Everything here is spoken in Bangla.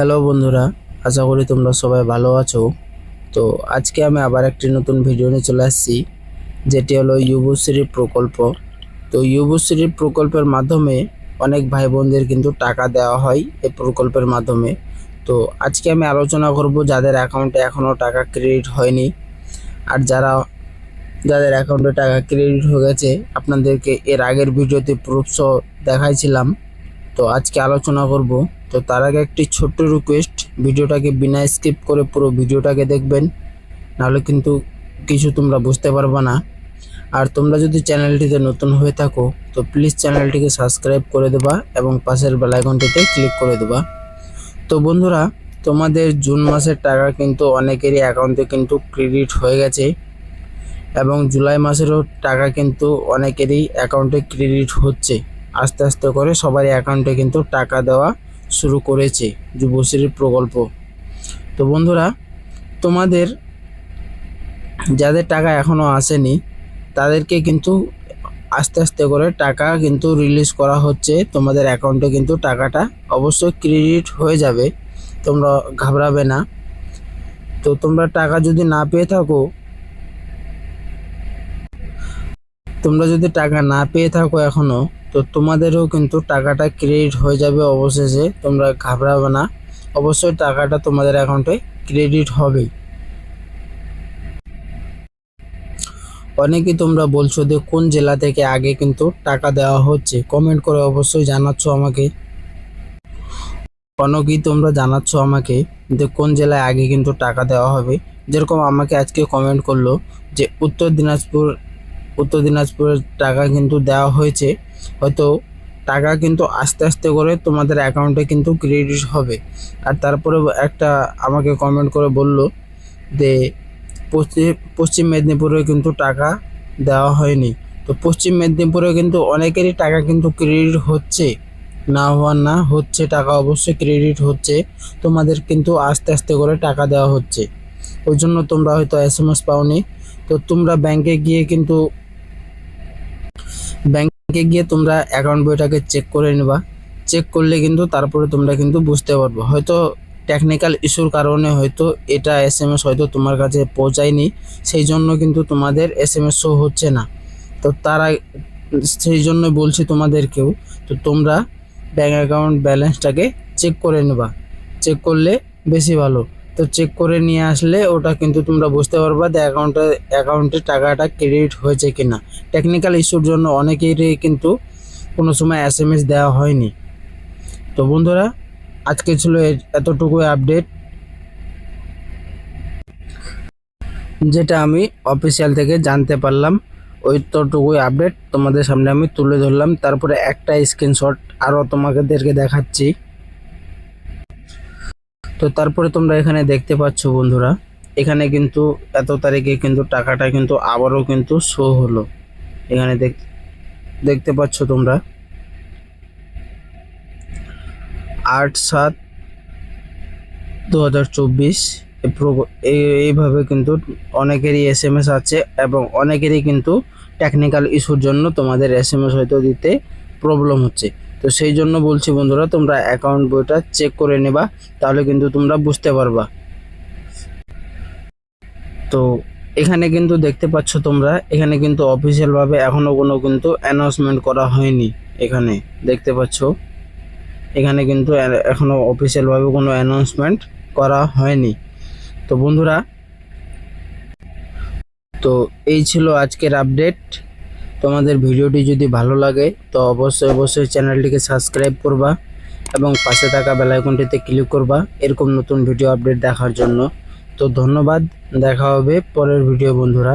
হ্যালো বন্ধুরা, আশা করি তোমরা সবাই ভালো আছো। তো আজকে আমি আবার একটি নতুন ভিডিও নিয়ে চলে আসছি, যেটি হলো যুবশ্রী প্রকল্প। তো যুবশ্রী প্রকল্পের মাধ্যমে অনেক ভাই বোনদের কিন্তু টাকা দেওয়া হয় এই প্রকল্পের মাধ্যমে। তো আজকে আমি আলোচনা করব যাদের অ্যাকাউন্টে এখনও টাকা ক্রেডিট হয়নি। আর যারা, যাদের অ্যাকাউন্টে টাকা ক্রেডিট হয়ে গেছে, আপনাদেরকে এর আগের ভিডিওতে প্রুফ সহ দেখাইছিলাম। তো আজকে আলোচনা করব। তো তার আগে একটি ছোট্ট রিকোয়েস্ট ভিডিওটাকে বিনা স্কিপ করে পুরো ভিডিওটাকে দেখবেন, নাহলে কিন্তু কিছু তোমরা বুঝতে পারবে না। আর তোমরা যদি চ্যানেলটিতে নতুন হয়ে থাকো, তো প্লিজ চ্যানেলটিকে সাবস্ক্রাইব করে দেবা এবং পাশের বেল আইকনটিতে ক্লিক করে দেবা। তো বন্ধুরা, তোমাদের জুন মাসের টাকা কিন্তু অনেকেরই অ্যাকাউন্টে কিন্তু ক্রেডিট হয়ে গেছে এবং জুলাই মাসেরও টাকা কিন্তু অনেকেরই অ্যাকাউন্টে ক্রেডিট হচ্ছে। আস্তে আস্তে করে সবারই অ্যাকাউন্টে কিন্তু টাকা দেওয়া শুরু করেছে, যুবশ্রীর প্রকল্প। তো বন্ধুরা, তোমাদের যাদের টাকা এখনও আসেনি, তাদেরকে কিন্তু আস্তে আস্তে করে টাকা কিন্তু রিলিজ করা হচ্ছে। তোমাদের অ্যাকাউন্টে কিন্তু টাকাটা অবশ্যই ক্রেডিট হয়ে যাবে, তোমরা ঘাবড়াবে না। তো তোমরা টাকা যদি না পেয়ে থাকো, তোমরা যদি টাকা না পেয়ে থাকো এখনও তো তোমাদেরও কিন্তু টাকাটা ক্রেডিট হয়ে যাবে অবশেষে, তোমরা ঘাবড়াবে না। অবশ্যই টাকাটা তোমাদের অ্যাকাউন্টে ক্রেডিট হবেই। অনেকেই তোমরা বলছো যে কোন জেলা থেকে আগে কিন্তু টাকা দেওয়া হচ্ছে? কমেন্ট করে অবশ্যই জানাচ্ছ আমাকে। অনেকেই তোমরা জানাচ্ছ আমাকে যে কোন জেলায় আগে কিন্তু টাকা দেওয়া হবে। যেরকম আমাকে আজকে কমেন্ট করল যে উত্তর দিনাজপুর উত্তর দিনাজপুরের টাকা কিন্তু দেওয়া হয়েছে। হয়তো টাকা কিন্তু আস্তে আস্তে করে তোমাদের অ্যাকাউন্টে কিন্তু ক্রেডিট হবে। আর তারপরে একটা আমাকে কমেন্ট করে বলল যে পশ্চিম পশ্চিম মেদিনীপুরে কিন্তু টাকা দেওয়া হয়নি। তো পশ্চিম মেদিনীপুরে কিন্তু অনেকেরই টাকা কিন্তু ক্রেডিট হচ্ছে। না হওয়ার না হচ্ছে, টাকা অবশ্যই ক্রেডিট হচ্ছে। তোমাদের কিন্তু আস্তে আস্তে করে টাকা দেওয়া হচ্ছে। ওই জন্য তোমরা হয়তো এস এম এস পাওনি। তো তোমরা ব্যাংকে গিয়ে কিন্তু ব্যাংকে গিয়ে তোমরা অ্যাকাউন্ট বইটাকে চেক করে নেবা। চেক করলে কিন্তু তারপরে তোমরা কিন্তু বুঝতে পারবে। হয়তো টেকনিক্যাল ইস্যুর কারণে হয়তো এটা এস এম এস হয়তো তোমার কাছে পৌঁছায়নি সেই জন্য কিন্তু তোমাদের এস এম এস শো হচ্ছে না। তো তারা সেই জন্য বলছি তোমাদেরকেও, তো তোমরা ব্যাঙ্ক অ্যাকাউন্ট ব্যালেন্সটাকে চেক করে নেবা। চেক করলে বেশি ভালো। তো চেক করে নিয়ে আসলে ওটা কিন্তু তোমরা বুঝতে পারবা যে অ্যাকাউন্টে অ্যাকাউন্টে টাকাটা ক্রেডিট হয়েছে কিনা। টেকনিক্যাল ইস্যুর জন্য অনেকেরই কিন্তু কোনো সময় এস এম এস দেওয়া হয়নি। তো বন্ধুরা, আজকে ছিল এ- এতটুকুই আপডেট যেটা আমি অফিসিয়াল থেকে জানতে পারলাম ওইতটুকুই আপডেট তোমাদের সামনে আমি তুলে ধরলাম। তারপরে একটা স্ক্রিনশট আরও তোমাদেরকে দেখাচ্ছি। তো তারপরে তোমরা এখানে দেখতে পাচ্ছ বন্ধুরা, এখানে কিন্তু এত তারিখে কিন্তু টাকাটা কিন্তু আবারও কিন্তু শো হলো। এখানে দেখ, দেখতে পাচ্ছ তোমরা, আট সাত দু হাজার চব্বিশ এইভাবে কিন্তু অনেকেরই এস এম এস আছে এবং অনেকেরই কিন্তু টেকনিক্যাল ইস্যুর জন্য তোমাদের এস এম এস হয়তো দিতে প্রবলেম হচ্ছে। তো সেই জন্য বলছি বন্ধুরা, তোমরা অ্যাকাউন্ট বইটা চেক করে নেবা, তাহলে কিন্তু তোমরা বুঝতে পারবা। তো এখানে কিন্তু দেখতে পাচ্ছ তোমরা, এখানে কিন্তু অফিসিয়ালভাবে এখনও কোনো কিন্তু অ্যানাউন্সমেন্ট করা হয়নি এখানে, দেখতে পাচ্ছ। এখানে কিন্তু এ- এখনও অফিসিয়ালভাবে কোনো অ্যানাউন্সমেন্ট করা হয়নি। তো বন্ধুরা, তো এই ছিল আজকের আপডেট তোমাদের ভিডিওটি যদি ভালো লাগে, তো অবশ্যই অবশ্যই চ্যানেলটিকে সাবস্ক্রাইব করবা এবং পাশে থাকা বেল আইকনটিতে ক্লিক করবা। এরকম নতুন ভিডিও আপডেট দেখার জন্য। তো ধন্যবাদ, দেখা হবে পরের ভিডিও বন্ধুরা।